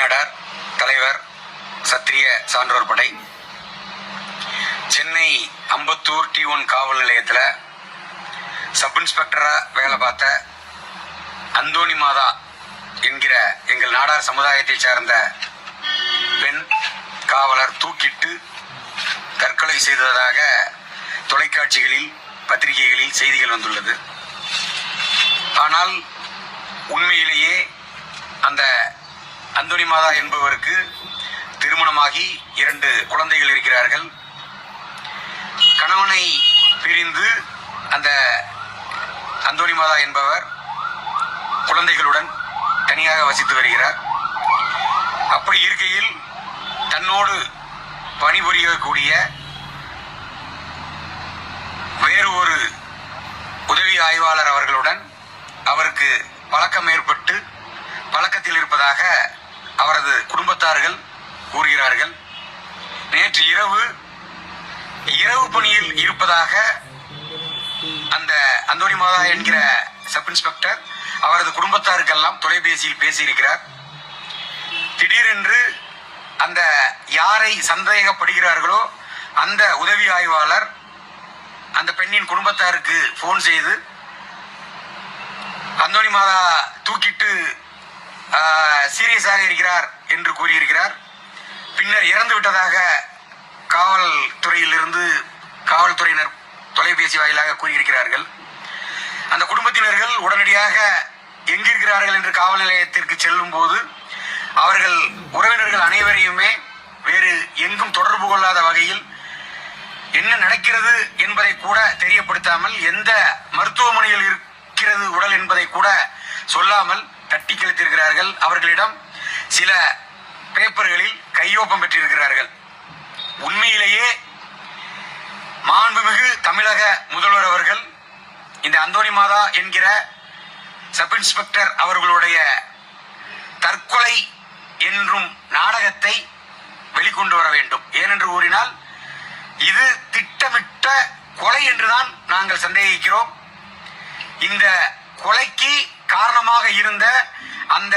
நாடார் தலைவர் சத்திரிய சான்றோர் படை. சென்னை அம்பத்தூர் டி ஒன் காவல் நிலையத்தில் சப் இன்ஸ்பெக்டராக வேலை பார்த்த அந்தோணி மாதா என்கிற எங்கள் நாடார் சமுதாயத்தை சார்ந்த பெண் காவலர் தூக்கிட்டு தற்கொலை செய்ததாக தொலைக்காட்சிகளில் பத்திரிகைகளில் செய்திகள் வந்துள்ளது. ஆனால் உண்மையிலேயே அந்த அந்தோணி மாதா என்பவருக்கு திருமணமாகி இரண்டு குழந்தைகள் இருக்கிறார்கள். கணவனை பிரிந்து அந்த அந்தோணி மாதா என்பவர் குழந்தைகளுடன் தனியாக வசித்து வருகிறார். அப்படி இருக்கையில் தன்னோடு பணிபுரியக்கூடிய வேறு ஒரு உதவி ஆய்வாளர் அவர்களுடன் அவருக்கு பழக்கம் ஏற்பட்டு பழக்கத்தில் இருப்பதாக அவரது குடும்பத்தார்கள் கூறுகிறார்கள் நேற்று இரவு இரவு பணியில் இருப்பதாக அந்த அந்தோணி மாதா என்கிற சப் இன்ஸ்பெக்டர் அவரது குடும்பத்தாருக்கெல்லாம் தொலைபேசியில் பேசியிருக்கிறார். திடீரென்று அந்த யாரை சந்தேகப்படுகிறார்களோ அந்த உதவி ஆய்வாளர் அந்த பெண்ணின் குடும்பத்தாருக்கு போன் செய்து அந்தோணி மாதா தூக்கிட்டு வயசாக இருக்கிறார் என்று கூறியிருக்கிறார். பின்னர் இறந்து விட்டதாக காவல்துறையிலிருந்து காவல்துறையினர் தொலைபேசி வாயிலாக கூறியிருக்கிறார்கள். அந்த குடும்பத்தினர்கள் உடனடியாக எங்கிருக்கிறார்கள் என்று காவல் நிலையத்திற்கு செல்லும் போது அவர்கள் உறவினர்கள் அனைவரையுமே வேறு எங்கும் தொடர்பு கொள்ளாத வகையில் என்ன நடக்கிறது என்பதை கூட தெரியப்படுத்தாமல் எந்த மருத்துவமனையில் இருக்கிறது உடல் என்பதை கூட சொல்லாமல் தட்டி கழித்திருக்கிறார்கள். அவர்களிடம் சில பேப்பர்களில் கையொப்பம் பெற்றிருக்கிறார்கள். உண்மையிலேயே மாண்புமிகு தமிழக முதல்வர் அவர்கள் இந்த அந்தோனி மாதா என்கிற சப் இன்ஸ்பெக்டர் அவர்களுடைய தற்கொலை என்றும் நாடகத்தை வெளிக்கொண்டு வர வேண்டும். ஏனென்று கூறினால் இது திட்டமிட்ட கொலை என்றுதான் நாங்கள் சந்தேகிக்கிறோம். இந்த கொலைக்கு காரணமாக இருந்த அந்த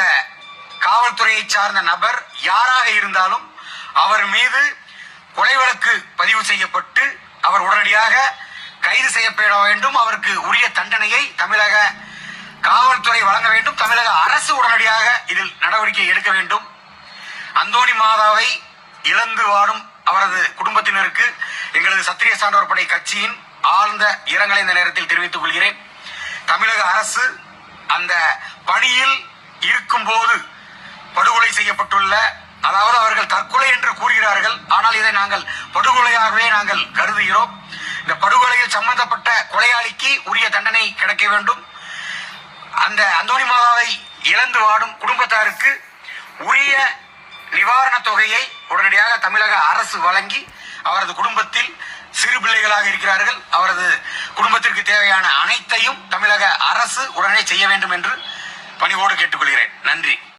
காவல்துறையை சார்ந்த நபர் யாராக இருந்தாலும் அவர் மீது கொலை வழக்கு பதிவு செய்யப்பட்டு அவர் உடனடியாக கைது செய்யப்பட வேண்டும். அவருக்கு உரிய தண்டனையை தமிழக காவல்துறை வழங்க வேண்டும். தமிழக அரசு உடனடியாக இதில் நடவடிக்கை எடுக்க வேண்டும். அந்தோணி மாதாவை இழந்து வாடும் அவரது குடும்பத்தினருக்கு எங்களது சத்திரிய சான்றோர் படை கட்சியின் ஆழ்ந்த இரங்கலை இந்த நேரத்தில் தெரிவித்துக் கொள்கிறேன். தமிழக அரசு அந்த பணியில் இருக்கும்போது படுகொலை செய்யப்பட்டுள்ள அதாவது அவர்கள் தற்கொலை என்று கூறுகிறார்கள். ஆனால் இதை நாங்கள் படுகொலையாகவே நாங்கள் கருதுகிறோம். இந்த படுகொலையில் சம்பந்தப்பட்ட கொலையாளிக்கு உரிய தண்டனை கிடைக்க வேண்டும். அந்த அந்தோணி மாதாவை இழந்து வாடும் குடும்பத்தாருக்கு உரிய நிவாரண தொகையை உடனடியாக தமிழக அரசு வழங்கி அவரது குடும்பத்தில் சிறு பிள்ளைகளாக இருக்கிறார்கள். அவரது குடும்பத்திற்கு தேவையான அனைத்தையும் தமிழக அரசு உடனே செய்ய வேண்டும் என்று பணிவோடு கேட்டுக்கொள்கிறேன். நன்றி.